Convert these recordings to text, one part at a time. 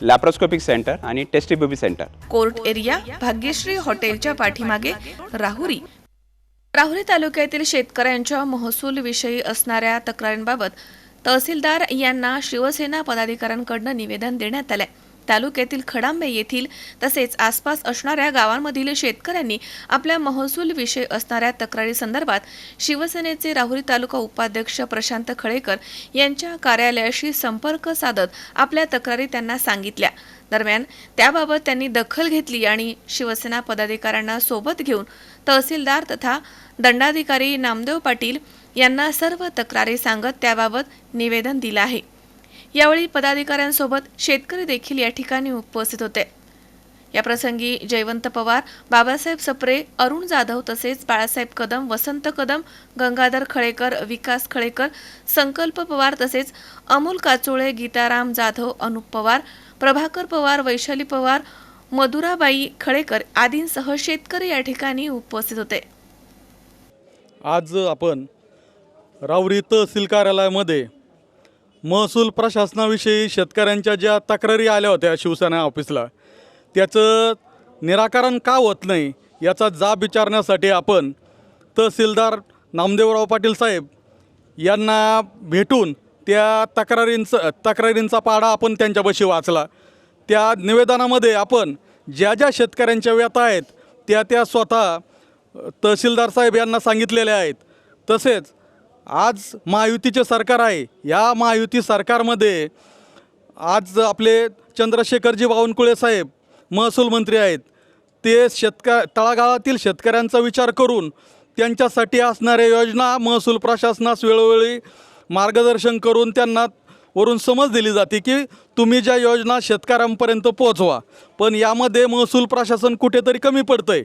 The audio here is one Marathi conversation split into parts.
लॅप्रोस्कोपिक सेंटर आणि test tube baby centre court area Bhagyashree हॉटेलच्या पाठीमागे राहुरी. राहुरी तालुक्यातील शेतकऱ्यांच्या महसूल विषयी असणाऱ्या तक्रारींबाबत तहसीलदार यांना शिवसेना पदाधिकाऱ्यांकडनं निवेदन देण्यात आलंय. तालुक्यातील खडांबे येथील तसेच आसपास असणाऱ्या गावांमधील शेतकऱ्यांनी आपल्या महसूल विषय असणाऱ्या तक्रारी संदर्भात शिवसेनेचे राहुरी तालुका उपाध्यक्ष प्रशांत खळेकर यांच्या कार्यालयाशी संपर्क साधत आपल्या तक्रारी त्यांना सांगितल्या. दरम्यान त्याबाबत त्यांनी दखल घेतली आणि शिवसेना पदाधिकाऱ्यांना सोबत घेऊन तहसीलदार तथा दंडाधिकारी नामदेव पाटील यांना सर्व तक्रारी सांगत त्याबाबत निवेदन दिलं आहे. यावेळी पदाधिकाऱ्यांसोबत शेतकरी देखील या ठिकाणी उपस्थित होते. या प्रसंगी जयवंत पवार बाबासाहेब सप्रे अरुण जाधव तसेच बाळासाहेब कदम वसंत कदम गंगाधर खळेकर विकास खळेकर संकल्प पवार तसेच अमोल काचोळे गीताराम जाधव अनुप पवार प्रभाकर पवार वैशाली पवार मधुराबाई खळेकर आदींसह शेतकरी या ठिकाणी उपस्थित होते. आज आपण रावरी तहसील कार्यालयामध्ये महसूल प्रशासनाविषयी शेतकऱ्यांच्या ज्या तक्रारी आल्या होत्या शिवसेना ऑफिसला त्याचं निराकरण का होत नाही याचा जाब विचारण्यासाठी आपण तहसीलदार नामदेवराव पाटील साहेब यांना भेटून त्या तक्रारींचं तक्रारींचा पाढा आपण त्यांच्यापाशी वाचला. त्या निवेदनामध्ये आपण ज्या ज्या शेतकऱ्यांच्या व्यथा आहेत त्या त्या स्वतः तहसीलदार साहेब यांना सांगितलेल्या आहेत. तसेच आज महायुतीचे सरकार आहे. या महायुती सरकारमध्ये आज आपले चंद्रशेखरजी बावनकुळे साहेब महसूल मंत्री आहेत. ते शेतक तळागाळातील शेतकऱ्यांचा विचार करून त्यांच्यासाठी असणाऱ्या योजना महसूल प्रशासनास वेळोवेळी मार्गदर्शन करून त्यांना वरून समज दिली जाते की तुम्ही ज्या योजना शेतकऱ्यांपर्यंत पोहोचवा. पण यामध्ये महसूल प्रशासन कुठेतरी कमी पडतं आहे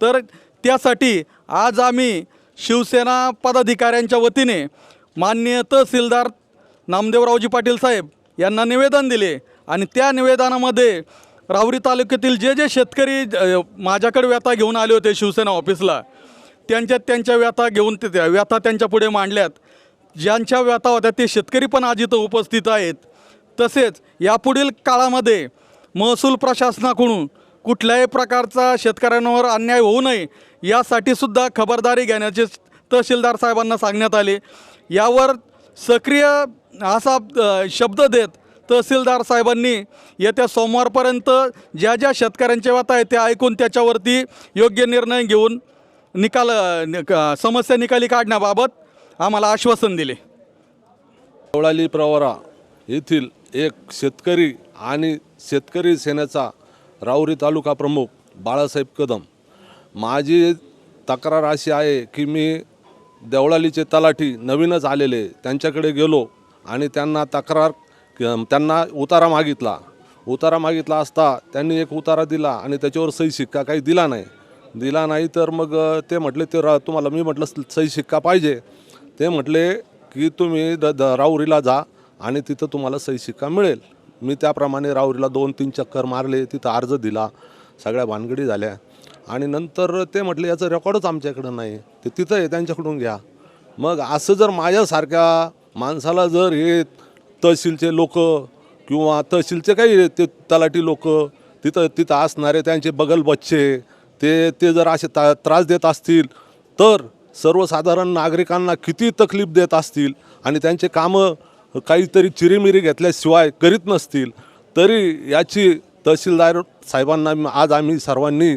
तर त्यासाठी आज आम्ही शिवसेना पदाधिकाऱ्यांच्या वतीने माननीय तहसीलदार नामदेवरावजी पाटील साहेब यांना निवेदन दिले आणि त्या निवेदनामध्ये रावरी तालुक्यातील जे जे शेतकरी माझ्याकडे व्यथा घेऊन आले होते शिवसेना ऑफिसला त्यांच्या त्यांच्या व्यथा घेऊन ते त्या व्यथा त्यांच्या पुढे मांडल्यात. ज्यांच्या व्यथा होत्या ते शेतकरी पण आज इथं उपस्थित आहेत. तसेच यापुढील काळामध्ये महसूल प्रशासनाकडून कुठल्याही प्रकारचा शेतकऱ्यांवर अन्याय होऊ नये यासाठी सुद्धा खबरदारी घेण्याचे तहसीलदार साहेबांना सांगण्यात आले. यावर सक्रिय असा शब्द देत तहसीलदार साहेबांनी येत्या सोमवारपर्यंत ज्या ज्या शेतकऱ्यांच्या व्यथा आहेत त्या ऐकून त्याच्यावरती योग्य निर्णय घेऊन निकाल समस्या निकाली काढण्याबाबत आम्हाला आश्वासन दिले. कवळाली प्रवरा येथील एक शेतकरी आणि शेतकरी सेनेचा राऊरी तालुका प्रमुख बाळासाहेब कदम माझी तक्रार अशी आहे की मी देवळालीचे तलाठी नवीनच आलेले त्यांच्याकडे गेलो आणि त्यांना तक्रार त्यांना उतारा मागितला. उतारा मागितला असता त्यांनी एक उतारा दिला आणि त्याच्यावर सही शिक्का काही दिला नाही. दिला नाही तर मग ते म्हटले ते रा तुम्हाला मी म्हटलं सही शिक्का पाहिजे. ते म्हटले की तुम्ही द द राऊरीला जा आणि तिथं तुम्हाला सही शिक्का मिळेल. मी त्याप्रमाणे राऊरीला दोन तीन चक्कर मारले तिथं अर्ज दिला. सगळ्या भानगडी झाल्या. आणि नंतर ते म्हटले याचं रेकॉर्डच आमच्याकडं नाही. ते तिथं आहे त्यांच्याकडून घ्या. मग असं जर माझ्यासारख्या माणसाला जर हे तहसीलचे लोक किंवा तहसीलचे काही ते तलाठी लोक तिथं तिथं असणारे त्यांचे बगल बच्चे ते ते जर असे ता त्रास देत असतील तर सर्वसाधारण नागरिकांना किती तकलीफ देत असतील आणि त्यांचे कामं काहीतरी चिरीमिरी घेतल्याशिवाय करीत नसतील तरी याची तहसीलदार साहेबांना आज आम्ही सर्वांनी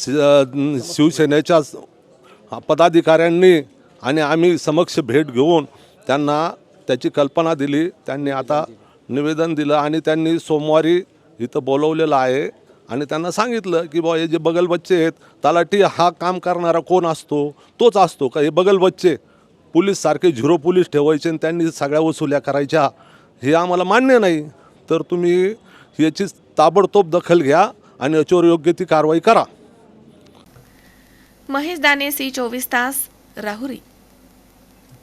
शि- शिवसेनेच्या पदाधिकाऱ्यांनी आणि आम्ही समक्ष भेट घेऊन त्यांना त्याची कल्पना दिली त्यांनी आता निवेदन दिलं आणि त्यांनी सोमवारी इथं बोलवलेलं आहे. आणि त्यांना सांगितलं की बा हे जे बगल बच्चे आहेत तलाठी हा काम करणारा कोण असतो? तोच असतो का? हे बगल बच्चे पोलीस सारखे झिरो पोलीस ठेवायचे आणि त्यांनी सगळ्या वसुल्या करायच्या. हे आम्हाला मान्य नाही. तर तुम्ही याची ताबडतोब दखल घ्या आणि याच्यावर योग्य ती कारवाई करा. महेश दाने सी चोवीस तास राहुरी.